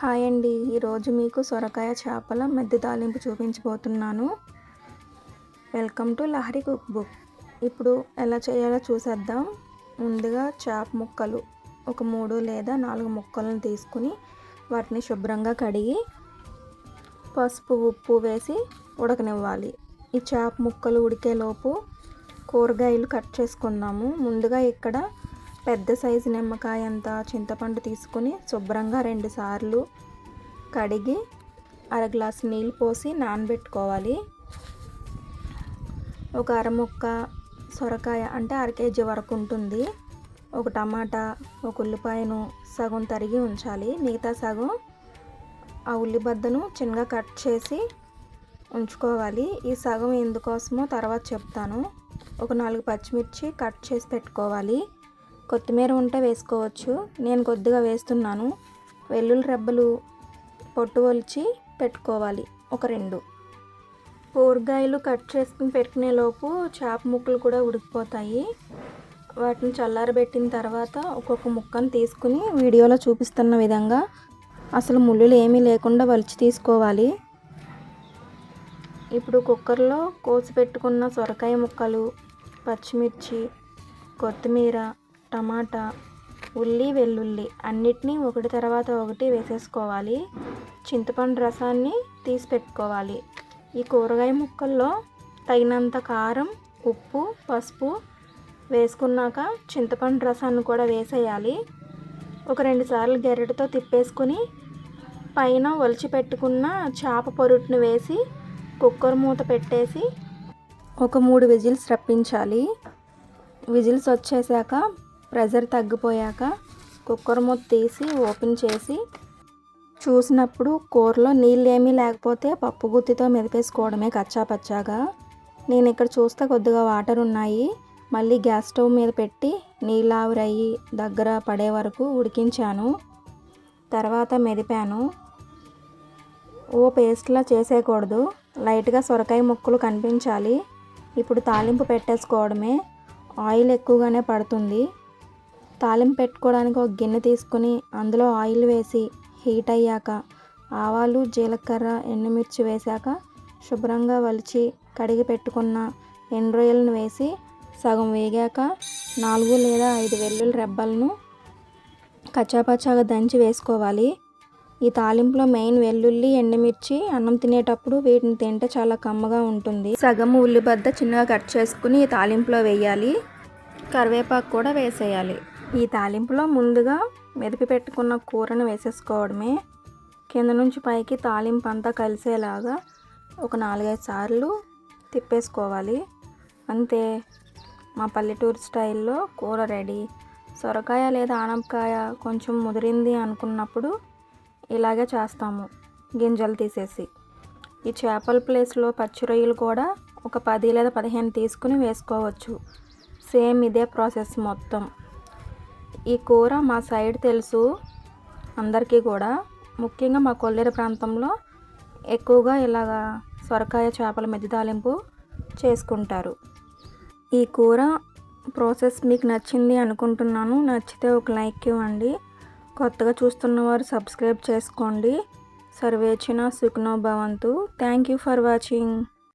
Hi అండి. ఈరోజు మీకు సొరకాయ చేపల మెద్ది తాలింపు చూపించబోతున్నాను. Welcome to Lahari cook book. ఇప్పుడు ఎలా చేయాలో చూసేద్దాం. ముందుగా చేప ముక్కలు ఒక మూడు లేదా నాలుగు ముక్కలను తీసుకుని వాటిని శుభ్రంగా కడిగి పసుపు ఉప్పు వేసి ఉడకనివ్వాలి. ఈ చేప ముక్కలు ఉడికేలోపు కూరగాయలు కట్ చేసుకుందాము. ముందుగా ఇక్కడ పెద్ద సైజు నిమ్మకాయ అంత చింతపండు తీసుకుని శుభ్రంగా రెండు సార్లు కడిగి అర గ్లాస్ నీళ్ళు పోసి నానబెట్టుకోవాలి. ఒక అరముక్క సొరకాయ అంటే అర కేజీ వరకు ఉంటుంది. ఒక టమాటా ఒక ఉల్లిపాయను సగం తరిగి ఉంచాలి. మిగతా సగం ఆ ఉల్లిబద్దను చిన్నగా కట్ చేసి ఉంచుకోవాలి. ఈ సగం ఎందుకోసమో తర్వాత చెప్తాను. ఒక నాలుగు పచ్చిమిర్చి కట్ చేసి పెట్టుకోవాలి. కొత్తిమీర ఉంటే వేసుకోవచ్చు. నేను కొద్దిగా వేస్తున్నాను. వెల్లుల్లి రెబ్బలు పొట్టు ఒలిచి పెట్టుకోవాలి. ఒక రెండు. కూరగాయలు కట్ చేసుకుని పెట్టుకునే లోపు చేప ముక్కలు కూడా ఉడికిపోతాయి. వాటిని చల్లారబెట్టిన తర్వాత ఒక్కొక్క ముక్కను తీసుకుని వీడియోలో చూపిస్తున్న విధంగా అసలు ముళ్ళులు ఏమీ లేకుండా వలిచి తీసుకోవాలి. ఇప్పుడు కుక్కర్లో కోసి పెట్టుకున్న సొరకాయ ముక్కలు పచ్చిమిర్చి కొత్తిమీర టమాటా ఉల్లి వెల్లుల్లి అన్నిటినీ ఒకటి తర్వాత ఒకటి వేసేసుకోవాలి. చింతపండు రసాన్ని తీసి పెట్టుకోవాలి ఈ కూరగాయ ముక్కల్లో తగినంత కారం ఉప్పు పసుపు వేసుకున్నాక చింతపండు రసాన్ని కూడా వేసేయాలి. ఒక రెండు సార్లు గెరటితో తిప్పేసుకుని పైన ఒలిచి పెట్టుకున్న చేప పొరుటును వేసి కుక్కర్ మూత పెట్టేసి ఒక మూడు విజిల్స్ రప్పించాలి. విజిల్స్ వచ్చేసాక ప్రెజర్ తగ్గిపోయాక కుక్కర్ మూత తీసి ఓపెన్ చేసి చూసినప్పుడు కూరలో నీళ్ళు ఏమీ లేకపోతే పప్పు గుత్తితో మెదిపేసుకోవడమే కచ్చా పచ్చాగా నేను ఇక్కడ చూస్తే కొద్దిగా వాటర్ ఉన్నాయి. మళ్ళీ గ్యాస్ స్టవ్ మీద పెట్టి నీళ్ళు ఆవిరయ్యి దగ్గర పడే వరకు ఉడికించాను. తర్వాత మెదిపాను. ఓ పేస్ట్లా చేసేయకూడదు. లైట్గా సొరకాయ ముక్కలు కనిపించాలి. ఇప్పుడు తాలింపు పెట్టేసుకోవడమే. ఆయిల్ ఎక్కువగానే పడుతుంది. తాలింపు పెట్టుకోవడానికి ఒక గిన్నె తీసుకుని అందులో ఆయిల్ వేసి హీట్ అయ్యాక ఆవాలు జీలకర్ర ఎండుమిర్చి వేశాక శుభ్రంగా వలిచి కడిగి పెట్టుకున్న ఎండ్రొయ్యలను వేసి సగం వేగాక నాలుగు లేదా ఐదు వెల్లుల్లి రెబ్బలను కచ్చాపచ్చాగా దంచి వేసుకోవాలి. ఈ తాలింపులో మెయిన్ వెల్లుల్లి ఎండుమిర్చి అన్నం తినేటప్పుడు వీటిని తింటే చాలా కమ్మగా ఉంటుంది. సగం ఉల్లిబద్ద చిన్నగా కట్ చేసుకుని ఈ తాలింపులో వేయాలి. కరివేపాకు కూడా వేసేయాలి. ఈ తాలింపులో ముందుగా మెదిపి పెట్టుకున్న కూరను వేసేసుకోవడమే. కింద నుంచి పైకి తాలింపు అంతా కలిసేలాగా ఒక నాలుగైదు సార్లు తిప్పేసుకోవాలి. అంతే. మా పల్లెటూరు స్టైల్లో కూర రెడీ. సొరకాయ లేదా ఆనపకాయ కొంచెం ముదిరింది అనుకున్నప్పుడు ఇలాగే చేస్తాము. గింజలు తీసేసి. ఈ చేపల ప్లేస్లో పచ్చి రొయ్యలు కూడా ఒక పది లేదా పదిహేను తీసుకుని వేసుకోవచ్చు. సేమ్ ఇదే ప్రాసెస్ మొత్తం. ఈ కూర మా సైడ్ తెలుసు అందరికీ కూడా. ముఖ్యంగా మా కొల్లేరు ప్రాంతంలో ఎక్కువగా ఇలాగా సొరకాయ చేపల మెద్ది తాలింపు చేసుకుంటారు. ఈ కూర ప్రాసెస్ మీకు నచ్చింది అనుకుంటున్నాను. నచ్చితే ఒక లైక్ ఇవ్వండి. కొత్తగా చూస్తున్న వారు సబ్స్క్రైబ్ చేసుకోండి. సర్వేచ్చిన సుఖనో భవంతు. Thank you for watching.